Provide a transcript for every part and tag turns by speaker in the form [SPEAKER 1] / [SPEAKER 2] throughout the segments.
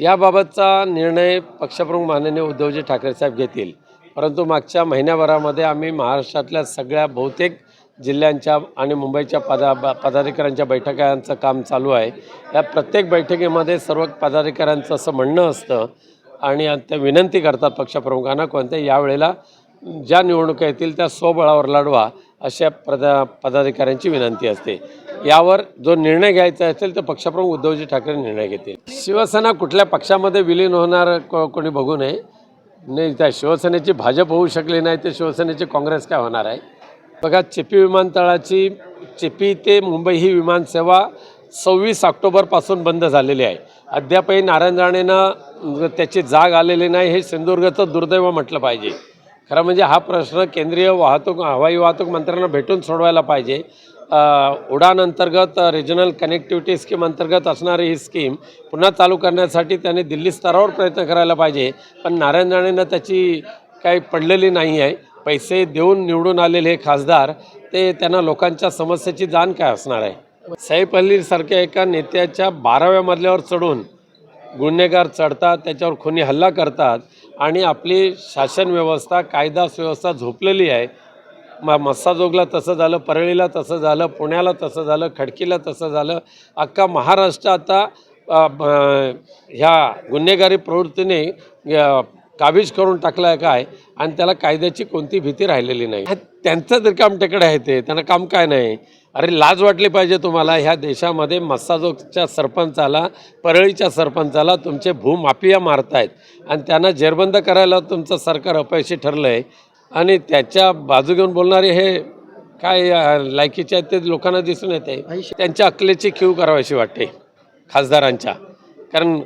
[SPEAKER 1] याबाबतचा निर्णय पक्षप्रमुख माननीय उद्धवजी ठाकरे साहेब घेतील. परंतु मागच्या महिन्याभरामध्ये आम्ही महाराष्ट्रातल्या सगळ्या बहुतेक जिल्ह्यांच्या आणि मुंबईच्या पदा पदाधिकाऱ्यांच्या बैठकांचं काम चालू आहे. या प्रत्येक बैठकीमध्ये सर्व पदाधिकाऱ्यांचं असं म्हणणं असतं आणि ते विनंती करतात पक्षप्रमुखांना कोणत्या यावेळेला ज्या निवडणुका येतील त्या स्वबळावर लढवा. अशा पदा पदाधिकाऱ्यांची विनंती असते. यावर जो निर्णय घ्यायचा असेल तर पक्षप्रमुख उद्धवजी ठाकरे निर्णय घेतील. शिवसेना कुठल्या पक्षामध्ये विलीन होणार को कोणी बघू नये. नाही त्या शिवसेनेची भाजप होऊ शकली नाही तर शिवसेनेची काँग्रेस काय होणार आहे? बघा चिपी विमानतळाची चिपी ते मुंबई ही विमानसेवा सव्वीस ऑक्टोबरपासून बंद झालेली आहे. अद्यापही नारायण राणेनं त्याची जाग आलेली नाही हे सिंधुदुर्गचं दुर्दैव म्हटलं पाहिजे. खरं म्हणजे हा प्रश्न केंद्रीय वाहतूक हवाई वाहतूक मंत्र्यांना भेटून सोडवायला पाहिजे. उडान अंतर्गत रिजनल कनेक्टिव्हिटी स्कीम अंतर्गत असणारी ही स्कीम पुन्हा चालू करण्यासाठी त्यांनी दिल्ली स्तरावर प्रयत्न करायला पाहिजे. पण नारायण राणेंना त्याची काही पडलेली नाही आहे. पैसे देऊन निवडून आलेले हे खासदार ते त्यांना लोकांच्या समस्येची जाण काय असणार आहे? सैफ अलीसारख्या एका नेत्याच्या बाराव्या मजल्यावर चढून गुन्हेगार चढतात त्याच्यावर खुनी हल्ला करतात. आणि आपली शासन व्यवस्था कायदा सुव्यवस्था झोपलेली आहे. म मस्साजोगला तसं झालं परळीला तसं झालं पुण्याला तसं झालं खडकीला तसं झालं. अख्खा महाराष्ट्र आता ह्या गुन्हेगारी प्रवृत्तीने काबीज करून टाकला आहे काय? आणि त्याला कायद्याची कोणती भीती राहिलेली नाही. त्यांचं तर काम तिकडे आहे ते. त्यांना काम काय नाही? अरे लाज वाटली पाहिजे तुम्हाला. ह्या देशामध्ये मस्साजोगच्या सरपंचाला परळीच्या सरपंचाला तुमचे भूमाफिया मारतायत. आणि त्यांना जेरबंद करायला तुमचं सरकार अपयशी ठरलं आहे आणि त्याच्या बाजू घेऊन बोलणारे हे काय लायकीचे आहेत ते लोकांना दिसून येते. त्यांच्या अकलेची खीव करावीशी वाटते खासदारांच्या. कारण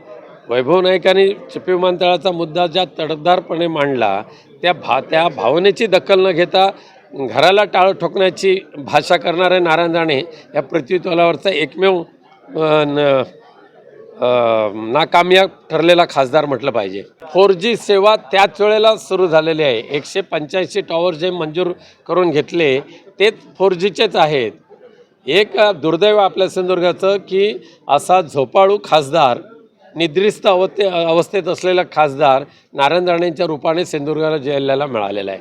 [SPEAKER 1] वैभव नाईकांनी चिपी विमानतळाचा मुद्दा ज्या तडदारपणे मांडला त्या भा त्या भावनेची दखल न घेता घराला टाळ ठोकण्याची भाषा करणारे नारायण राणे या पृथ्वीतलावरचा एकमेव न- नाकामयाब ठरलेला खासदार म्हटलं पाहिजे. फोर जी सेवा त्याच वेळेला सुरू झालेली आहे. एकशे पंच्याऐंशी टॉवर जे मंजूर करून घेतले तेच फोर जीचेच आहेत. एक दुर्दैव आपल्या सिंधुदुर्गाचं की असा झोपाळू खासदार निद्रिस्त अवस्थे अवस्थेत असलेला खासदार नारायण राणेंच्या रूपाने सिंधुदुर्गाला जिल्ह्याला मिळालेला आहे.